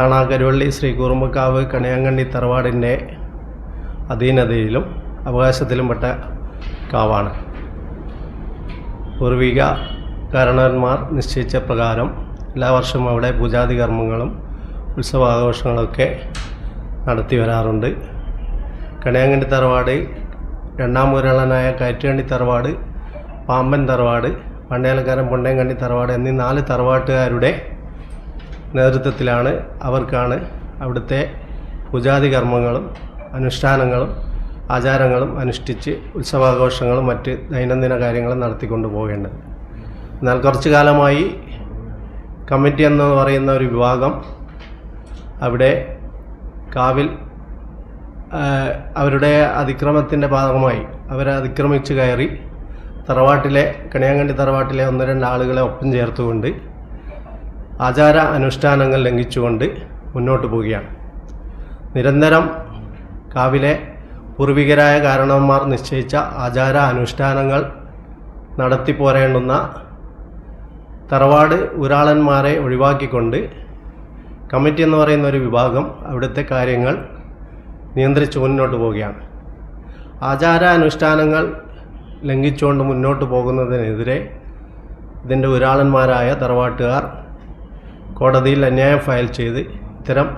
താണ കരുവള്ളി ശ്രീ കുറുമ്പക്കാവ് കണിയാങ്കണ്ണി തറവാടിന്റെ അധീനതയിലും അവകാശത്തിലും പെട്ട കാവാണ്. പൂർവിക കാരണവന്മാർ നിശ്ചയിച്ച പ്രകാരം എല്ലാ വർഷവും അവിടെ പൂജാതി കർമ്മങ്ങളും ഉത്സവാഘോഷങ്ങളൊക്കെ നടത്തി വരാറുണ്ട്. കണിയാങ്കണ്ടി തറവാട് രണ്ടാം മുരളനായ കയറ്റുകണ്ടി തറവാട് പാമ്പൻ തറവാട് പണ്ടേലക്കാരൻ പൊണ്ടേങ്കണ്ടി തറവാട് എന്നീ നാല് തറവാട്ടുകാരുടെ നേതൃത്വത്തിലാണ് അവർക്കാണ് അവിടുത്തെ പൂജാതി കർമ്മങ്ങളും അനുഷ്ഠാനങ്ങളും ആചാരങ്ങളും അനുഷ്ഠിച്ച് ഉത്സവാഘോഷങ്ങളും മറ്റ് ദൈനംദിന കാര്യങ്ങളും നടത്തിക്കൊണ്ട് പോകേണ്ടത്. എന്നാൽ കുറച്ചു കാലമായി കമ്മിറ്റി എന്ന് പറയുന്ന ഒരു വിഭാഗം അവിടെ കാവിൽ അവരുടെ അതിക്രമത്തിന്റെ ഭാഗമായി അവരെ അതിക്രമിച്ച് കയറി തറവാട്ടിലെ കണിയാങ്കണ്ടി തറവാട്ടിലെ ഒന്ന് രണ്ട് ആളുകളെ ഒപ്പം ചേർത്തുകൊണ്ട് ആചാര അനുഷ്ഠാനങ്ങൾ ലംഘിച്ചുകൊണ്ട് മുന്നോട്ട് പോവുകയാണ്. നിരന്തരം കാവിലെ പൂർവികരായ കാരണവന്മാർ നിശ്ചയിച്ച ആചാര അനുഷ്ഠാനങ്ങൾ നടത്തി പോരേണ്ടുന്ന തറവാട് ഉരാളന്മാരെ ഒഴിവാക്കിക്കൊണ്ട് കമ്മിറ്റി എന്ന് പറയുന്ന ഒരു വിഭാഗം അവിടുത്തെ കാര്യങ്ങൾ നിയന്ത്രിച്ച് മുന്നോട്ട് പോവുകയാണ്. ആചാര അനുഷ്ഠാനങ്ങൾ ലംഘിച്ചുകൊണ്ട് മുന്നോട്ട് പോകുന്നതിനെതിരെ ഇതിന്റെ ഒരാളന്മാരായ തറവാട്ടുകാർ കോടതിയിൽ അന്യായം ഫയൽ ചെയ്ത് ഇത്തരം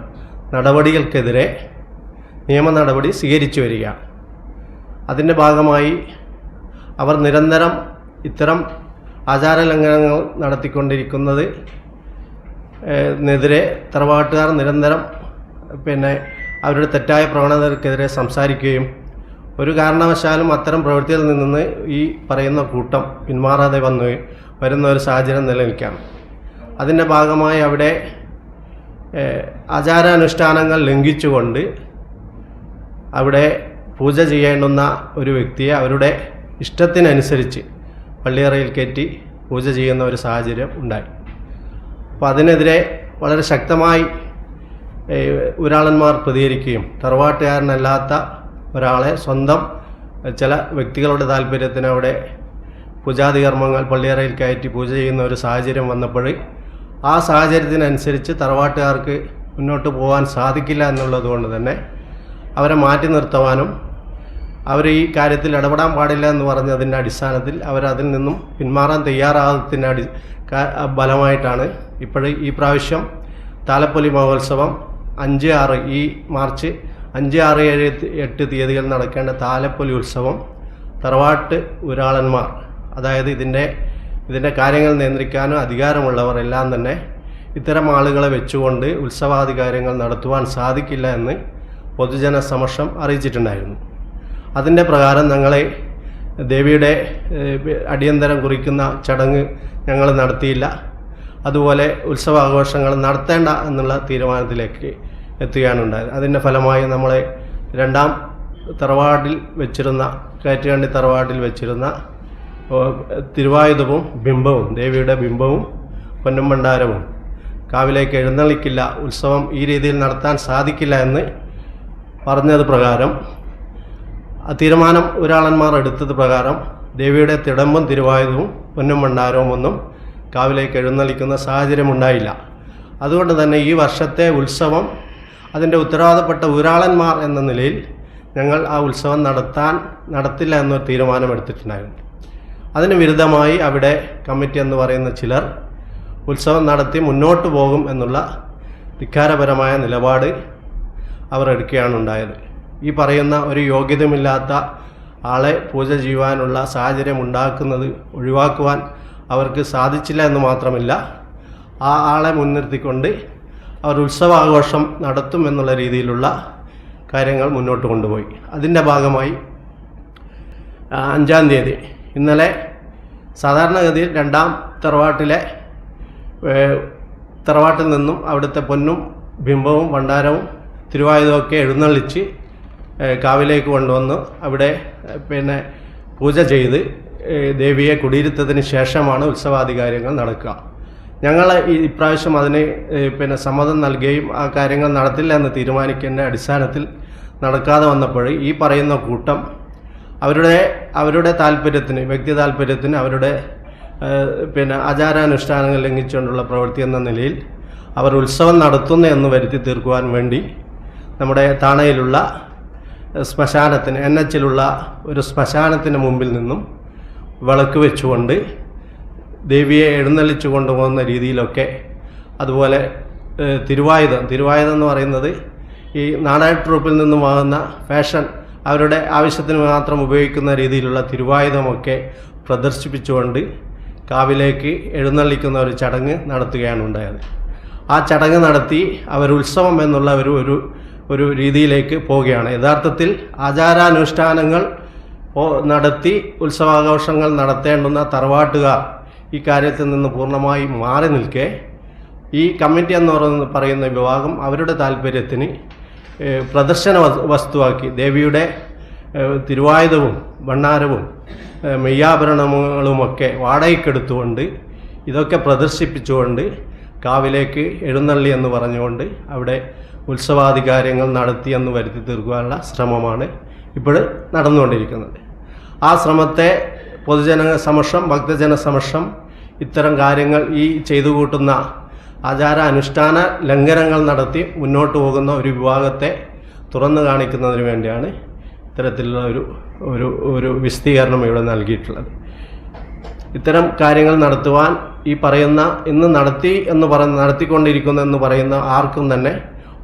നടപടികൾക്കെതിരെ നിയമ നടപടി സ്വീകരിച്ചു വരിക. അതിന്റെ ഭാഗമായി അവർ നിരന്തരം ഇത്തരം ആചാര ലംഘനങ്ങൾ നടത്തിക്കൊണ്ടിരിക്കുന്നത് എതിരെ തറവാട്ടുകാർ നിരന്തരം പിന്നെ അവരുടെ തെറ്റായ പ്രവണതകൾക്കെതിരെ സംസാരിക്കുകയും ഒരു കാരണവശാലും അത്തരം പ്രവൃത്തിയിൽ നിന്ന് ഈ പറയുന്ന കൂട്ടം പിന്മാറാതെ വന്ന് വരുന്ന ഒരു സാഹചര്യം നിലനിൽക്കുകയാണ്. അതിന്റെ ഭാഗമായി അവിടെ ആചാരാനുഷ്ഠാനങ്ങൾ ലംഘിച്ചുകൊണ്ട് അവിടെ പൂജ ചെയ്യേണ്ടുന്ന ഒരു വ്യക്തിയെ അവരുടെ ഇഷ്ടത്തിനനുസരിച്ച് പള്ളിയറയിൽ കയറ്റി പൂജ ചെയ്യുന്ന ഒരു സാഹചര്യം ഉണ്ടായി. അപ്പോൾ അതിനെതിരെ വളരെ ശക്തമായി ഒരാളന്മാർ പ്രതികരിക്കുകയും തറവാട്ടുകാരനല്ലാത്ത ഒരാളെ സ്വന്തം ചില വ്യക്തികളുടെ താല്പര്യത്തിന് അവിടെ പൂജാതി കർമ്മങ്ങൾ പള്ളിയറയിൽ കയറ്റി പൂജ ചെയ്യുന്ന ഒരു സാഹചര്യം വന്നപ്പോൾ ആ സാഹചര്യത്തിനനുസരിച്ച് തറവാട്ടുകാർക്ക് മുന്നോട്ട് പോകാൻ സാധിക്കില്ല എന്നുള്ളത് കൊണ്ട് തന്നെ അവരെ മാറ്റി നിർത്തുവാനും അവർ ഈ കാര്യത്തിൽ ഇടപെടാൻ പാടില്ല എന്ന് പറഞ്ഞതിന്റെ അടിസ്ഥാനത്തിൽ അവരതിൽ നിന്നും പിന്മാറാൻ തയ്യാറാകത്തിന്റെ അടി ഫലമായിട്ടാണ് ഇപ്പോൾ ഈ പ്രാവശ്യം താലപ്പൊലി മഹോത്സവം അഞ്ച് ആറ് ഈ മാർച്ച് അഞ്ച് ആറ് ഏഴ് എട്ട് തീയതികൾ നടക്കേണ്ട താലപ്പൊലി ഉത്സവം തറവാട്ട് ഉരാളന്മാർ അതായത് ഇതിന്റെ ഇതിന്റെ കാര്യങ്ങൾ നിയന്ത്രിക്കാനും അധികാരമുള്ളവർ എല്ലാം തന്നെ ഇത്തരം ആളുകളെ വെച്ചുകൊണ്ട് ഉത്സവാദി കാര്യങ്ങൾ നടത്തുവാൻ സാധിക്കില്ല എന്ന് പൊതുജന സമക്ഷം അറിയിച്ചിട്ടുണ്ടായിരുന്നു. അതിന്റെ പ്രകാരം ഞങ്ങളെ ദേവിയുടെ അടിയന്തരം കുറിക്കുന്ന ചടങ്ങ് ഞങ്ങൾ നടത്തിയില്ല. അതുപോലെ ഉത്സവാഘോഷങ്ങൾ നടത്തേണ്ട എന്നുള്ള തീരുമാനത്തിലേക്ക് എത്തുകയാണ് ഉണ്ടായത്. അതിന്റെ ഫലമായി നമ്മളെ രണ്ടാം തറവാടിൽ വെച്ചിരുന്ന കയറ്റുകണ്ടി തറവാടിൽ വെച്ചിരുന്ന തിരുവായുധവും ബിംബവും ദേവിയുടെ ബിംബവും പൊന്നും ഭണ്ഡാരവും. കാവിലേക്ക് എഴുന്നള്ളിക്കില്ല. ഉത്സവം ഈ രീതിയിൽ നടത്താൻ സാധിക്കില്ല എന്ന് പറഞ്ഞത് പ്രകാരം തീരുമാനം ഒരാളന്മാർ എടുത്തത് പ്രകാരം ദേവിയുടെ തിടമ്പും തിരുവായുധവും പൊന്നും ഭണ്ഡാരവും ഒന്നും കാവിലേക്ക് എഴുന്നള്ളിക്കുന്ന സാഹചര്യം ഉണ്ടായില്ല. അതുകൊണ്ട് തന്നെ ഈ വർഷത്തെ ഉത്സവം അതിന്റെ ഉത്തരവാദപ്പെട്ട ഊരാളന്മാർ എന്ന നിലയിൽ ഞങ്ങൾ ആ ഉത്സവം നടത്താൻ നടത്തില്ല എന്നൊരു തീരുമാനമെടുത്തിട്ടുണ്ടായിരുന്നു അതിന് വിരുദ്ധമായി അവിടെ കമ്മിറ്റി എന്ന് പറയുന്ന ചിലർ ഉത്സവം നടത്തി മുന്നോട്ട് പോകും എന്നുള്ള ധിക്കാരപരമായ നിലപാട് അവർ എടുക്കുകയാണ് ഉണ്ടായത്. ഈ പറയുന്ന ഒരു യോഗ്യതമില്ലാത്ത ആളെ പൂജ ചെയ്യുവാനുള്ള സാഹചര്യം ഉണ്ടാക്കുന്നത് ഒഴിവാക്കുവാൻ അവർക്ക് സാധിച്ചില്ല എന്ന് മാത്രമല്ല ആ ആളെ മുൻനിർത്തിക്കൊണ്ട് അവർ ഉത്സവാഘോഷം നടത്തും എന്നുള്ള രീതിയിലുള്ള കാര്യങ്ങൾ മുന്നോട്ട് കൊണ്ടുപോയി. അതിന്റെ ഭാഗമായി അഞ്ചാം തീയതി ഇന്നലെ സാധാരണഗതിയിൽ രണ്ടാം തറവാട്ടിലെ തറവാട്ടിൽ നിന്നും അവിടുത്തെ പൊന്നും ബിംബവും ഭണ്ഡാരവും തിരുവായുധമൊക്കെ എഴുന്നള്ളിച്ച് കാവിലേക്ക് കൊണ്ടുവന്ന് അവിടെ പിന്നെ പൂജ ചെയ്ത് ദേവിയെ കുടിയിരുത്തതിന് ശേഷമാണ് ഉത്സവാധികാരങ്ങൾ നടക്കുക. ഞങ്ങൾ ഇപ്രാവശ്യം അതിന് പിന്നെ സമ്മതം നൽകുകയും ആ കാര്യങ്ങൾ നടത്തില്ല എന്ന് തീരുമാനിക്കേണ്ട അടിസ്ഥാനത്തിൽ നടക്കാതെ വന്നപ്പോൾ ഈ പറയുന്ന കൂട്ടം അവരുടെ അവരുടെ താല്പര്യത്തിന് വ്യക്തി താല്പര്യത്തിന് അവരുടെ പിന്നെ ആചാരാനുഷ്ഠാനങ്ങൾ ലംഘിച്ചുകൊണ്ടുള്ള പ്രവൃത്തി എന്ന നിലയിൽ അവർ ഉത്സവം നടത്തുന്ന എന്ന് വരുത്തി തീർക്കുവാൻ വേണ്ടി നമ്മുടെ താണയിലുള്ള ശ്മശാനത്തിന് എൻ എച്ചിലുള്ള ഒരു ശ്മശാനത്തിന് മുമ്പിൽ നിന്നും വിളക്ക് വെച്ചുകൊണ്ട് ദേവിയെ എഴുന്നള്ളിച്ചു കൊണ്ടുപോകുന്ന രീതിയിലൊക്കെ അതുപോലെ തിരുവായുധം. തിരുവായുധം എന്ന് പറയുന്നത് ഈ നാടായ ട്രൂപ്പിൽ നിന്നും വാങ്ങുന്ന ഫാഷൻ അവരുടെ ആവശ്യത്തിന് മാത്രം ഉപയോഗിക്കുന്ന രീതിയിലുള്ള തിരുവായുധമൊക്കെ പ്രദർശിപ്പിച്ചുകൊണ്ട് കാവിലേക്ക് എഴുന്നള്ളിക്കുന്ന ഒരു ചടങ്ങ് നടത്തുകയാണ് ഉണ്ടായത്. ആ ചടങ്ങ് നടത്തി അവർ ഉത്സവം എന്നുള്ള ഒരു ഒരു ഒരു രീതിയിലേക്ക് പോവുകയാണ്. യഥാർത്ഥത്തിൽ ആചാരാനുഷ്ഠാനങ്ങൾ നടത്തി ഉത്സവാഘോഷങ്ങൾ നടത്തേണ്ടുന്ന തറവാട്ടുകാർ ഈ കാര്യത്തിൽ നിന്ന് പൂർണമായി മാറി നിൽക്കെ ഈ കമ്മിറ്റി എന്ന് പറയുന്ന വിഭാഗം അവരുടെ താല്പര്യത്തിന് പ്രദർശന വസ്തുവാക്കി. ദേവിയുടെ തിരുവായുധവും ഭണ്ണാരവും മെയ്യാഭരണങ്ങളുമൊക്കെ വാടകയ്ക്കെടുത്തുകൊണ്ട് ഇതൊക്കെ പ്രദർശിപ്പിച്ചുകൊണ്ട് കാവിലേക്ക് എഴുന്നള്ളി എന്ന് പറഞ്ഞുകൊണ്ട് അവിടെ ഉത്സവാധികാരങ്ങൾ നടത്തി എന്ന് വരുത്തി തീർക്കുവാനുള്ള ശ്രമമാണ് ഇപ്പോൾ നടന്നുകൊണ്ടിരിക്കുന്നത്. ആ ശ്രമത്തെ പൊതുജന സമക്ഷം ഭക്തജന സമക്ഷം ഇത്തരം കാര്യങ്ങൾ ഈ ചെയ്തു കൂട്ടുന്ന ആചാര അനുഷ്ഠാന ലംഘനങ്ങൾ നടത്തി മുന്നോട്ട് പോകുന്ന ഒരു വിഭാഗത്തെ തുറന്നു കാണിക്കുന്നതിന് വേണ്ടിയാണ് ഇത്തരത്തിലുള്ള ഒരു ഒരു ഒരു വിശദീകരണം ഇവിടെ നൽകിയിട്ടുള്ളത്. ഇത്തരം കാര്യങ്ങൾ നടത്തുവാൻ ഈ പറയുന്ന ഇന്ന് നടത്തി എന്ന് പറയുന്ന നടത്തിക്കൊണ്ടിരിക്കുന്നു എന്ന് പറയുന്ന ആർക്കും തന്നെ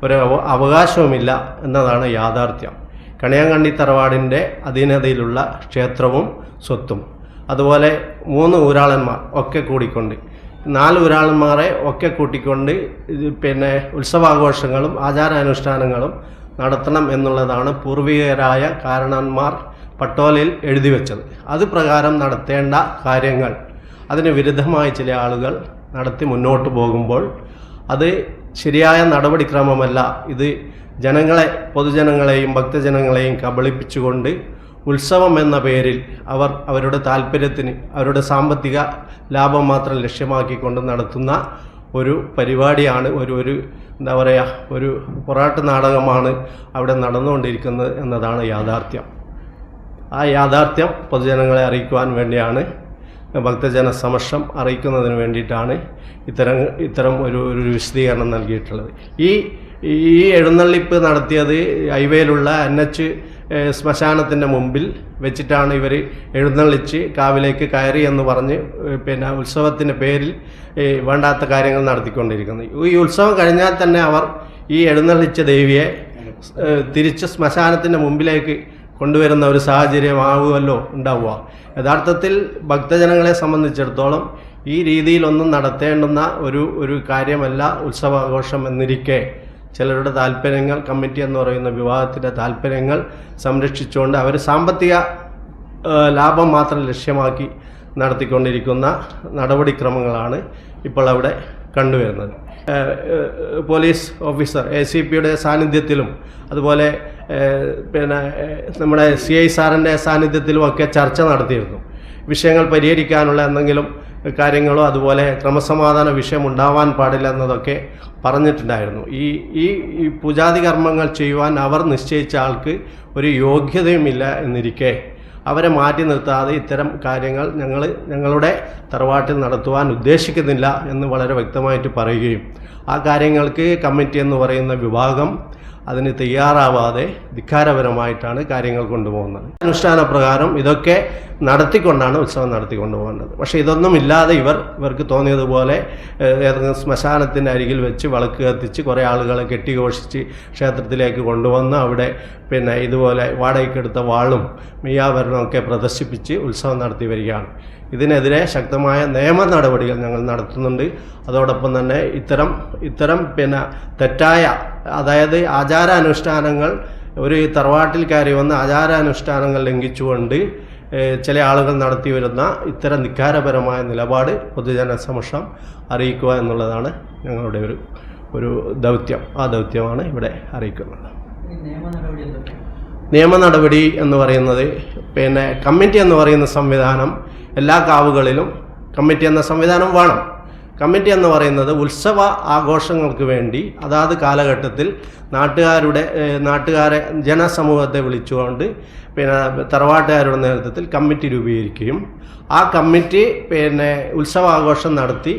ഒരു അവകാശവുമില്ല എന്നതാണ് യാഥാർത്ഥ്യം. കണിയാങ്കണ്ണി തറവാടിന്റെ അധീനതയിലുള്ള ക്ഷേത്രവും സ്വത്തും. അതുപോലെ മൂന്ന് ഊരാളന്മാർ ഒക്കെ കൂടിക്കൊണ്ട് നാല് ഊരാളന്മാരെ ഒക്കെ കൂട്ടിക്കൊണ്ട് പിന്നെ ഉത്സവാഘോഷങ്ങളും ആചാരാനുഷ്ഠാനങ്ങളും നടത്തണം എന്നുള്ളതാണ് പൂർവികരായ കാരണന്മാർ പട്ടോലയിൽ എഴുതി വെച്ചത്. അത് പ്രകാരം നടത്തേണ്ട കാര്യങ്ങൾ അതിന് വിരുദ്ധമായി ചില ആളുകൾ നടത്തി മുന്നോട്ട് പോകുമ്പോൾ അത് ശരിയായ നടപടിക്രമമല്ല. ഇത് ജനങ്ങളെ പൊതുജനങ്ങളെയും ഭക്തജനങ്ങളെയും കബളിപ്പിച്ചുകൊണ്ട് ഉത്സവം എന്ന പേരിൽ അവർ അവരുടെ താല്പര്യത്തിന് അവരുടെ സാമ്പത്തിക ലാഭം മാത്രം ലക്ഷ്യമാക്കിക്കൊണ്ട് നടത്തുന്ന ഒരു പരിപാടിയാണ് ഒരു ഒരു എന്താ പറയുക ഒരു പൊറാട്ട് നാടകമാണ് അവിടെ നടന്നുകൊണ്ടിരിക്കുന്നത് എന്നതാണ് യാഥാർത്ഥ്യം. ആ യാഥാർത്ഥ്യം പൊതുജനങ്ങളെ അറിയിക്കുവാൻ വേണ്ടിയാണ് ഭക്തജന സമക്ഷം അറിയിക്കുന്നതിന് വേണ്ടിയിട്ടാണ് ഇത്തരം ഇത്തരം ഒരു ഒരു വിശദീകരണം നൽകിയിട്ടുള്ളത്. ഈ ഈ എഴുന്നള്ളിപ്പ് നടത്തിയത് ഹൈവേയിലുള്ള എൻ എച്ച് ശ്മശാനത്തിന്റെ മുമ്പിൽ വെച്ചിട്ടാണ് ഇവർ എഴുന്നള്ളിച്ച് കാവിലേക്ക് കയറി എന്ന് പറഞ്ഞ് പിന്നെ ഉത്സവത്തിന്റെ പേരിൽ വേണ്ടാത്ത കാര്യങ്ങൾ നടത്തിക്കൊണ്ടിരിക്കുന്നത് ഈ ഉത്സവം കഴിഞ്ഞാൽ തന്നെ അവർ ഈ എഴുന്നള്ളിച്ച ദേവിയെ തിരിച്ച് ശ്മശാനത്തിന്റെ മുമ്പിലേക്ക് കൊണ്ടുവരുന്ന ഒരു സാഹചര്യമാവുമല്ലോ ഉണ്ടാവുക. യഥാർത്ഥത്തിൽ ഭക്തജനങ്ങളെ സംബന്ധിച്ചിടത്തോളം ഈ രീതിയിലൊന്നും നടത്തേണ്ടുന്ന ഒരു ഒരു കാര്യമല്ല ഉത്സവാഘോഷം എന്നിരിക്കെ. ചിലരുടെ താല്പര്യങ്ങൾ കമ്മിറ്റി എന്ന് പറയുന്ന വിവാഹത്തിന്റെ താല്പര്യങ്ങൾ സംരക്ഷിച്ചുകൊണ്ട് അവർ സാമ്പത്തിക ലാഭം മാത്രം ലക്ഷ്യമാക്കി നടത്തിക്കൊണ്ടിരിക്കുന്ന നടപടിക്രമങ്ങളാണ് ഇപ്പോൾ അവിടെ കണ്ടുവരുന്നത്. പോലീസ് ഓഫീസർ എ സി പിയുടെ സാന്നിധ്യത്തിലും അതുപോലെ പിന്നെ നമ്മുടെ സി ഐ സാറിന്റെ സാന്നിധ്യത്തിലും ഒക്കെ ചർച്ച നടത്തിയിരുന്നു. വിഷയങ്ങൾ പരിഹരിക്കാനുള്ള എന്തെങ്കിലും കാര്യങ്ങളോ അതുപോലെ ക്രമസമാധാന വിഷയം ഉണ്ടാവാൻ പാടില്ല എന്നതൊക്കെ പറഞ്ഞിട്ടുണ്ടായിരുന്നു. ഈ ഈ പൂജാതി കർമ്മങ്ങൾ ചെയ്യുവാൻ അവർ നിശ്ചയിച്ച ആൾക്ക് ഒരു യോഗ്യതയുമില്ല എന്നിരിക്കെ. അവരെ മാറ്റി നിർത്താതെ ഇത്തരം കാര്യങ്ങൾ ഞങ്ങൾ ഞങ്ങളുടെ തറവാട്ടിൽ നടത്തുവാൻ ഉദ്ദേശിക്കുന്നില്ല എന്ന് വളരെ വ്യക്തമായിട്ട് പറയുകയും ആ കാര്യങ്ങൾക്ക് കമ്മിറ്റി എന്ന് പറയുന്ന വിഭാഗം അതിന് തയ്യാറാവാതെ ധിക്കാരപരമായിട്ടാണ് കാര്യങ്ങൾ കൊണ്ടുപോകുന്നത്. അനുഷ്ഠാന പ്രകാരം ഇതൊക്കെ നടത്തിക്കൊണ്ടാണ് ഉത്സവം നടത്തിക്കൊണ്ടു പോകുന്നത് പക്ഷേ ഇതൊന്നും ഇല്ലാതെ ഇവർ ഇവർക്ക് തോന്നിയതുപോലെ ഏതെങ്കിലും ശ്മശാനത്തിന്റെ അരികിൽ വെച്ച് വിളക്ക് കത്തിച്ച് കുറേ ആളുകളെ കെട്ടിഘോഷിച്ച് ക്ഷേത്രത്തിലേക്ക് കൊണ്ടുവന്ന് അവിടെ പിന്നെ ഇതുപോലെ വാടകയ്ക്കെടുത്ത വാളും മെയ്യാഭരണമൊക്കെ പ്രദർശിപ്പിച്ച് ഉത്സവം നടത്തി വരികയാണ്. ഇതിനെതിരെ ശക്തമായ നിയമ നടപടികൾ ഞങ്ങൾ നടത്തുന്നുണ്ട്. അതോടൊപ്പം തന്നെ ഇത്തരം ഇത്തരം പിന്നെ തെറ്റായ അതായത് ആചാരാനുഷ്ഠാനങ്ങൾ ഒരു തറവാട്ടിൽ കയറി വന്ന് ആചാരാനുഷ്ഠാനങ്ങൾ ലംഘിച്ചുകൊണ്ട് ചില ആളുകൾ നടത്തി വരുന്ന ഇത്തരം ധിക്കാരപരമായ നിലപാട് പൊതുജന സമക്ഷം അറിയിക്കുക എന്നുള്ളതാണ് ഞങ്ങളുടെ ഒരു ഒരു ദൗത്യം. ആ ദൗത്യമാണ് ഇവിടെ അറിയിക്കുന്നത്. നിയമ നടപടി എന്ന് പറയുന്നത് പിന്നെ കമ്മിറ്റി എന്ന് പറയുന്ന സംവിധാനം എല്ലാ കാവുകളിലും കമ്മിറ്റി എന്ന സംവിധാനം വേണം. കമ്മിറ്റി എന്ന് പറയുന്നത് ഉത്സവ ആഘോഷങ്ങൾക്ക് വേണ്ടി അതാത് കാലഘട്ടത്തിൽ നാട്ടുകാരുടെ നാട്ടുകാരെ ജനസമൂഹത്തെ വിളിച്ചുകൊണ്ട് പിന്നെ തറവാട്ടുകാരുടെ നേതൃത്വത്തിൽ കമ്മിറ്റി രൂപീകരിക്കുകയും ആ കമ്മിറ്റി പിന്നെ ഉത്സവാഘോഷം നടത്തി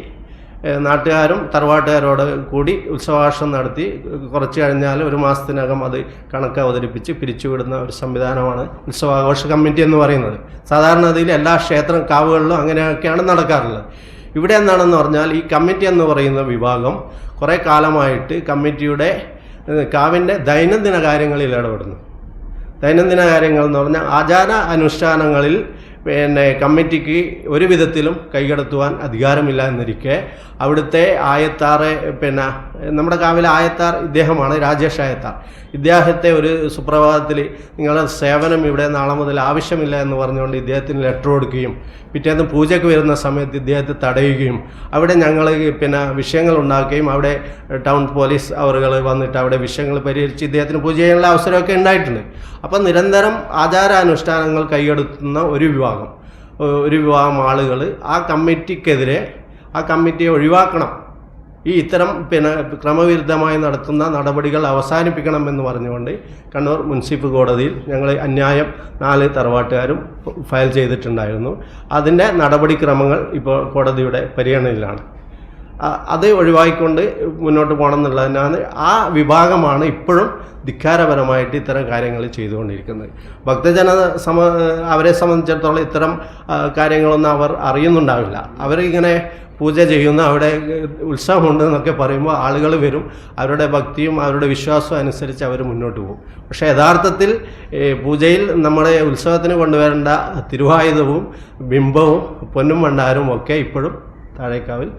നാട്ടുകാരും തറവാട്ടുകാരോട് കൂടി ഉത്സവാഘോഷം നടത്തി കുറച്ച് കഴിഞ്ഞാൽ ഒരു മാസത്തിനകം അത് കണക്ക് അവതരിപ്പിച്ച് പിരിച്ചുവിടുന്ന ഒരു സംവിധാനമാണ് ഉത്സവാഘോഷ കമ്മിറ്റി എന്ന് പറയുന്നത്. സാധാരണ അതിൽ എല്ലാ ക്ഷേത്ര കാവുകളിലും അങ്ങനെയൊക്കെയാണ് നടക്കാറുള്ളത്. ഇവിടെ എന്താണെന്ന് പറഞ്ഞാൽ ഈ കമ്മിറ്റി എന്ന് പറയുന്ന വിഭാഗം കുറേ കാലമായിട്ട് കമ്മിറ്റിയുടെ കാവിന്റെ ദൈനംദിന കാര്യങ്ങളിൽ ഇടപെടുന്നു. ദൈനംദിന കാര്യങ്ങൾ എന്ന് പറഞ്ഞാൽ ആചാര അനുഷ്ഠാനങ്ങളിൽ പിന്നെ കമ്മിറ്റിക്ക് ഒരു വിധത്തിലും കൈകടത്തുവാൻ അധികാരമില്ല എന്നിരിക്കെ അവിടുത്തെ ആയത്താറെ പിന്നെ നമ്മുടെ കാവിലെ ആയത്താർ ഇദ്ദേഹമാണ് രാജേഷ് ആയത്താർ. ഇദ്ദേഹത്തെ ഒരു സുപ്രഭാതത്തിൽ നിങ്ങളുടെ സേവനം ഇവിടെ നാളെ മുതൽ ആവശ്യമില്ല എന്ന് പറഞ്ഞുകൊണ്ട് ഇദ്ദേഹത്തിന് ലെറ്റർ കൊടുക്കുകയും പിറ്റേന്ന് പൂജയ്ക്ക് വരുന്ന സമയത്ത് ഇദ്ദേഹത്തെ തടയുകയും അവിടെ ഞങ്ങൾ പിന്നെ വിഷയങ്ങൾ ഉണ്ടാക്കുകയും അവിടെ ടൗൺ പോലീസ് അവറുകൾ വന്നിട്ട് അവിടെ വിഷയങ്ങൾ പരിഹരിച്ച് ഇദ്ദേഹത്തിന് പൂജ ചെയ്യാനുള്ള അവസരമൊക്കെ ഉണ്ടായിട്ടുണ്ട്. അപ്പം നിരന്തരം ആചാരാനുഷ്ഠാനങ്ങൾ കൈയെടുത്തുന്ന ഒരു വിഭാഗം. ഒരു വിഭാഗം ആളുകൾ ആ കമ്മിറ്റിക്കെതിരെ ആ കമ്മിറ്റിയെ ഒഴിവാക്കണം. ഈ ഇത്തരം പിന്നെ ക്രമവിരുദ്ധമായി നടത്തുന്ന നടപടികൾ അവസാനിപ്പിക്കണം എന്ന് പറഞ്ഞുകൊണ്ട് കണ്ണൂർ മുനിസിപ്പൽ കോടതിയിൽ ഞങ്ങൾ അന്യായം നാല് തറവാട്ടുകാരും ഫയൽ ചെയ്തിട്ടുണ്ടായിരുന്നു. അതിന്റെ നടപടിക്രമങ്ങൾ ഇപ്പോൾ കോടതിയുടെ പരിഗണനയിലാണ്. അത് ഒഴിവാക്കിക്കൊണ്ട് മുന്നോട്ട് പോകണം എന്നുള്ളതിനാണ് ആ വിഭാഗമാണ് ഇപ്പോഴും ധിക്കാരപരമായിട്ട് ഇത്തരം കാര്യങ്ങൾ ചെയ്തുകൊണ്ടിരിക്കുന്നത്. ഭക്തജന സമ അവരെ സംബന്ധിച്ചിടത്തോളം ഇത്തരം കാര്യങ്ങളൊന്നും അവർ അറിയുന്നുണ്ടാവില്ല. അവരിങ്ങനെ പൂജ ചെയ്യുന്ന അവിടെ ഉത്സവമുണ്ട് എന്നൊക്കെ പറയുമ്പോൾ ആളുകൾ വരും അവരുടെ ഭക്തിയും അവരുടെ വിശ്വാസവും അനുസരിച്ച് അവർ മുന്നോട്ട് പോകും. പക്ഷേ യഥാർത്ഥത്തിൽ പൂജയിൽ നമ്മുടെ ഉത്സവത്തിന് കൊണ്ടുവരേണ്ട തിരുവായുധവും ബിംബവും പൊന്നും ഭണ്ഡാരവും ഒക്കെ ഇപ്പോഴും താഴേക്കാവിൽ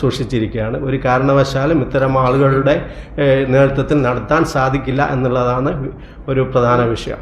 സൂക്ഷിച്ചിരിക്കുകയാണ്. ഒരു കാരണവശാലും ഇത്തരം ആളുകളുടെ നേതൃത്വത്തിൽ നടത്താൻ സാധിക്കില്ല എന്നുള്ളതാണ് ഒരു പ്രധാന വിഷയം.